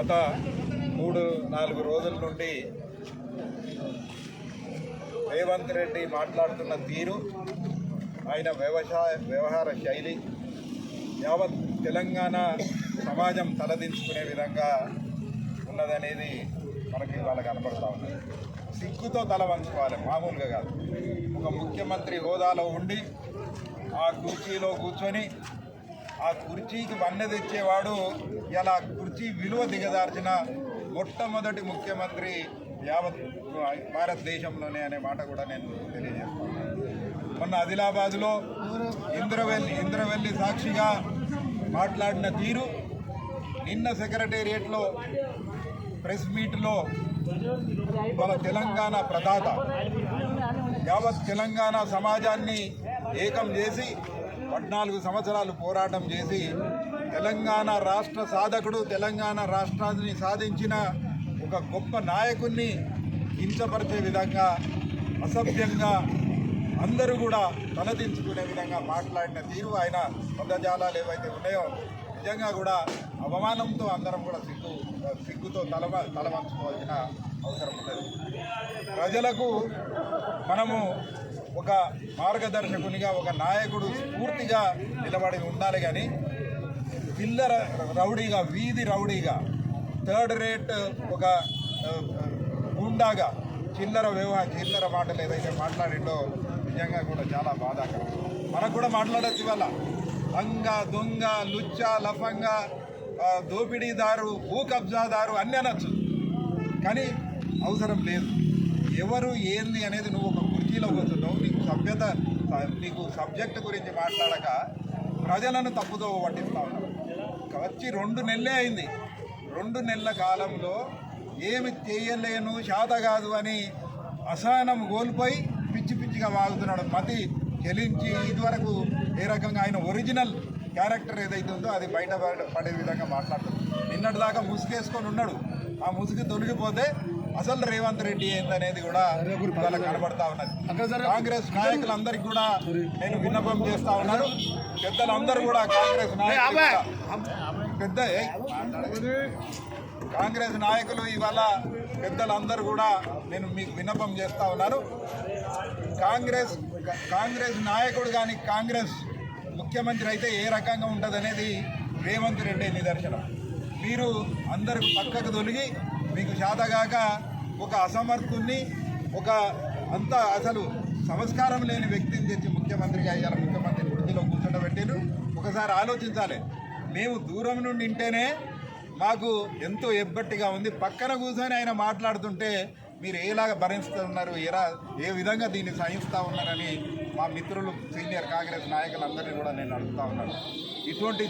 గత మూడు నాలుగు రోజుల నుండి రేవంత్ రెడ్డి మాట్లాడుతున్న తీరు ఆయన వ్యవసాయ వ్యవహార శైలి యావత్ తెలంగాణ సమాజం తలదించుకునే విధంగా ఉన్నదనేది మనకి ఇవాళ కనపడతా ఉన్నది. సిగ్గుతో తల వంచుకోవాలి మామూలుగా కాదు. ఒక ముఖ్యమంత్రి హోదాలో ఉండి ఆ కుర్చీలో కూర్చొని ఆ కుర్చీకి వన్నె తెచ్చేవాడు ఇలా కుర్చీ విలువ దిగదార్చిన మొట్టమొదటి ముఖ్యమంత్రి యావత్ భారతదేశంలోనే అనే మాట కూడా నేను తెలియజేస్తున్నాను మొన్న ఆదిలాబాద్లో ఇంద్రవెల్లి ఇంద్రవెల్లి సాక్షిగా మాట్లాడిన తీరు నిన్న సెక్రటేరియట్లో ప్రెస్ మీట్లో మన తెలంగాణ ప్రదాత యావత్ తెలంగాణ సమాజాన్ని ఏకం చేసి పద్నాలుగు సంవత్సరాలు పోరాటం చేసి తెలంగాణ రాష్ట్ర సాధకుడు తెలంగాణ రాష్ట్రాన్ని సాధించిన ఒక గొప్ప నాయకుణ్ణి కించపరిచే విధంగా అసభ్యంగా అందరూ కూడా తలదించుకునే విధంగా మాట్లాడిన తీరు ఆయన. పదజాలాలు ఏవైతే ఉన్నాయో నిజంగా కూడా అవమానంతో అందరం కూడా సిగ్గు సిగ్గుతో తల తలవంచుకోవాల్సిన అవసరం ఉన్నది. ప్రజలకు మనము ఒక మార్గదర్శకునిగా ఒక నాయకుడు స్ఫూర్తిగా నిలబడి ఉండాలి కానీ చిల్లర రౌడీగా వీధి రౌడీగా థర్డ్ రేట్ ఒక గుండాగా చిల్లర వ్యవహార చిల్లర మాటలు ఏదైతే మాట్లాడిండో నిజంగా కూడా చాలా బాధాకరం. మనకు కూడా మాట్లాడచ్చు ఇవాళ. లంగ దొంగ లుచ్చ లఫంగ దోపిడీదారు భూ కబ్జాదారు అన్నీ అనొచ్చు. కానీ అవసరం లేదు. ఎవరు ఏంది అనేది నువ్వు ఒక కుర్చీలో కూర్చున్నావు నీకు సభ్యత నీకు సబ్జెక్ట్ గురించి మాట్లాడక ప్రజలను తప్పుదో పట్టిస్తా ఉన్నావు వచ్చి రెండు నెలలే అయింది. రెండు నెలల కాలంలో ఏమి చేయలేను శాత కాదు అని అసహనం కోల్పోయి పిచ్చి పిచ్చిగా వాగుతున్నాడు మతి చెలించి ఇదివరకు ఏ రకంగా ఆయన ఒరిజినల్ క్యారెక్టర్ ఏదైతే ఉందో అది బయట పడే విధంగా మాట్లాడుతుంది నిన్నటిదాకా ముసుగేసుకొని ఉన్నాడు. ఆ ముసుగు తొలగిపోతే అసలు రేవంత్ రెడ్డి ఏందనేది కూడా ఇవాళ కనబడతా ఉన్నది. కాంగ్రెస్ నాయకులందరికీ కూడా నేను విన్నపం చేస్తా ఉన్నాను. పెద్దలందరూ కూడా కాంగ్రెస్ నాయకులు పెద్ద కాంగ్రెస్ నాయకులు ఇవాళ పెద్దలందరూ కూడా నేను మీకు విన్నపం చేస్తా ఉన్నాను. కాంగ్రెస్ కాంగ్రెస్ నాయకుడు కానీ కాంగ్రెస్ ముఖ్యమంత్రి అయితే ఏ రకంగా ఉంటుందనేది రేవంత్ రెడ్డి నిదర్శనం. మీరు అందరు పక్కకు తొలగి మీకు శాతగాక ఒక అసమర్థుని ఒక అంత అసలు సంస్కారం లేని వ్యక్తిని తెచ్చి ముఖ్యమంత్రిగా అయ్యారు ముఖ్యమంత్రి వృద్ధిలో కూర్చోబెట్టారు ఒకసారి ఆలోచించాలి. మేము దూరం నుండి ఉంటేనే మాకు ఎంతో ఎబ్బట్టిగా ఉంది. పక్కన కూర్చొని ఆయన మాట్లాడుతుంటే మీరు ఏలాగా భరిస్తున్నారు ఎలా ఏ విధంగా దీన్ని సహిస్తూ ఉన్నారని మా మిత్రులు సీనియర్ కాంగ్రెస్ నాయకులందరినీ కూడా నేను అడుగుతా ఉన్నాను. ఇటువంటి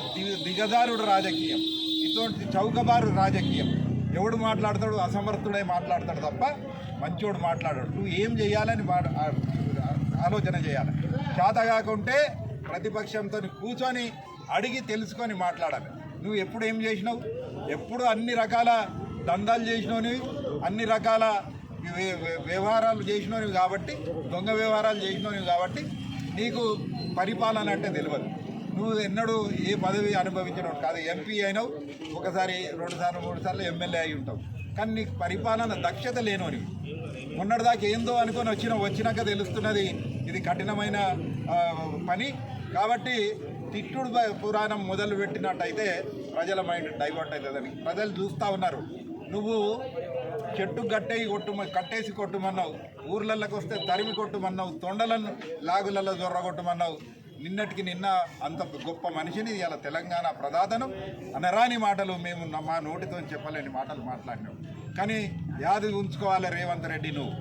దిగజారుడు రాజకీయం ఇటువంటి చౌకబారు రాజకీయం ఎవడు మాట్లాడతాడు అసమర్థుడై మాట్లాడతాడు తప్ప మంచోడు మాట్లాడాడు. నువ్వు ఏం చేయాలని ఆలోచన చేయాలి. చేత కాకుంటే ప్రతిపక్షంతో కూర్చొని అడిగి తెలుసుకొని మాట్లాడాలి. నువ్వు ఎప్పుడు ఏం చేసినావు? ఎప్పుడు అన్ని రకాల దందాలు చేసినవి అన్ని రకాల వ్య- వ్య- వ్యవహారాలు చేసినవి కాబట్టి దొంగ వ్యవహారాలు చేసినవి కాబట్టి నీకు పరిపాలన అంటే తెలియదు నువ్వు ఎన్నడూ ఏ పదవి అనుభవించినవు కాదు ఎంపీ అయినావు ఒకసారి రెండు సార్లు మూడు సార్లు ఎమ్మెల్యే అయి ఉంటావు. కానీ నీకు పరిపాలన దక్షత లేనోని. మొన్నటిదాకా ఏందో అనుకొని వచ్చిన వచ్చినాక తెలుస్తున్నది ఇది కఠినమైన పని. కాబట్టి తిట్టుడు పురాణం మొదలు పెట్టినట్టయితే ప్రజల మైండ్ డైవర్ట్ అవుతుందని. ప్రజలు చూస్తూ ఉన్నారు. నువ్వు చెట్టు కట్టేసి కొట్టు కట్టేసి కొట్టుమన్నావు. ఊర్లలోకి వస్తే తరిమి కొట్టుమన్నావు. తొండలను లాగులలో దొర్రగొట్టమన్నావు నిన్నటికి నిన్న అంత గొప్ప మనిషిని ఇలా తెలంగాణ ప్రదాతనం అనరాని మాటలు మేము మా నోటితో చెప్పలేని మాటలు మాట్లాడినాం. కానీ యాది ఉంచుకోవాలి రేవంత్ రెడ్డి నువ్వు.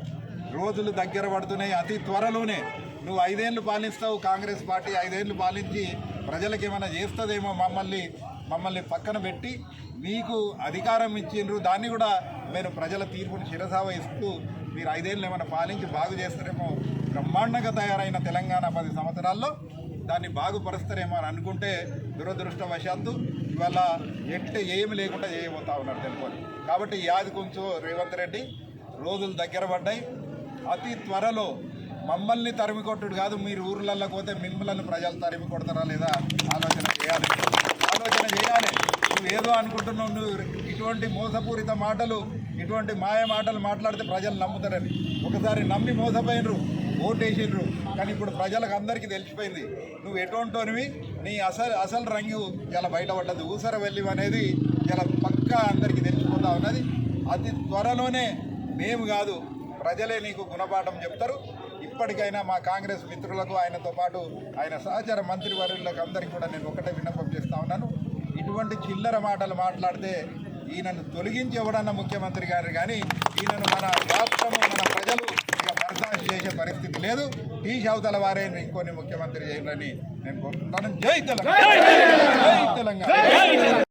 రోజులు దగ్గర పడుతున్నాయి అతి త్వరలోనే. నువ్వు ఐదేళ్ళు పాలిస్తావు కాంగ్రెస్ పార్టీ ఐదేళ్ళు పాలించి ప్రజలకు ఏమైనా చేస్తుందేమో మమ్మల్ని మమ్మల్ని పక్కన పెట్టి మీకు అధికారం ఇచ్చిండ్రు. దాన్ని కూడా మీరు ప్రజల తీర్పును శిరసావ ఇస్తూ మీరు ఐదేళ్ళు ఏమైనా పాలించి బాగు చేస్తారేమో బ్రహ్మాండంగా తయారైన తెలంగాణ పది సంవత్సరాల్లో. దాన్ని బాగుపరుస్తారేమో అని అనుకుంటే దురదృష్టవశాత్తు ఇవాళ ఎట్టే ఏమి లేకుండా చేయబోతా ఉన్నారు తెలుపుని కాబట్టి యాది కొంచెం రేవంత్ రెడ్డి రోజులు దగ్గర పడ్డాయి. అతి త్వరలో మమ్మల్ని తరిమి కొట్టుడు కాదు మీరు ఊర్లలోకి పోతే మిమ్మల్ని ప్రజలు తరిమి కొడతారా లేదా ఆలోచన చేయాలి. ఆలోచన చేయాలి. నువ్వు ఏదో అనుకుంటున్నావు నువ్వు ఇటువంటి మోసపూరిత మాటలు ఇటువంటి మాయ మాటలు మాట్లాడితే ప్రజలు నమ్ముతారని. ఒకసారి నమ్మి మోసపోయినరు. ఓటేసిండ్రు. కానీ ఇప్పుడు ప్రజలకు అందరికీ తెలిసిపోయింది. నువ్వు ఎటువంటివి నీ అసలు అసలు రంగు ఇలా బయటపడ్డది ఊసర వెళ్ళి అనేది ఇలా పక్కా అందరికీ తెలిసిపోతా ఉన్నది. అతి త్వరలోనే మేము కాదు ప్రజలే నీకు గుణపాఠం చెప్తారు. ఇప్పటికైనా మా కాంగ్రెస్ మిత్రులకు ఆయనతో పాటు ఆయన సహచర మంత్రివర్యులకు అందరికీ కూడా నేను ఒకటే విన్నపం చేస్తా ఉన్నాను. ఇటువంటి చిల్లర మాటలు మాట్లాడితే ఈయనను తొలగించి ఎవడన్నా ముఖ్యమంత్రి గారు కానీ ఈయనను మన రాష్ట్రము మన ప్రజలు బర్దాష్ చేసే పరిస్థితి లేదు. ఈ అవతల వారే ఇంకొన్ని ముఖ్యమంత్రి చేయాలని నేను కోరుకుంటాను జై తెలంగాణ. జై తెలంగాణ.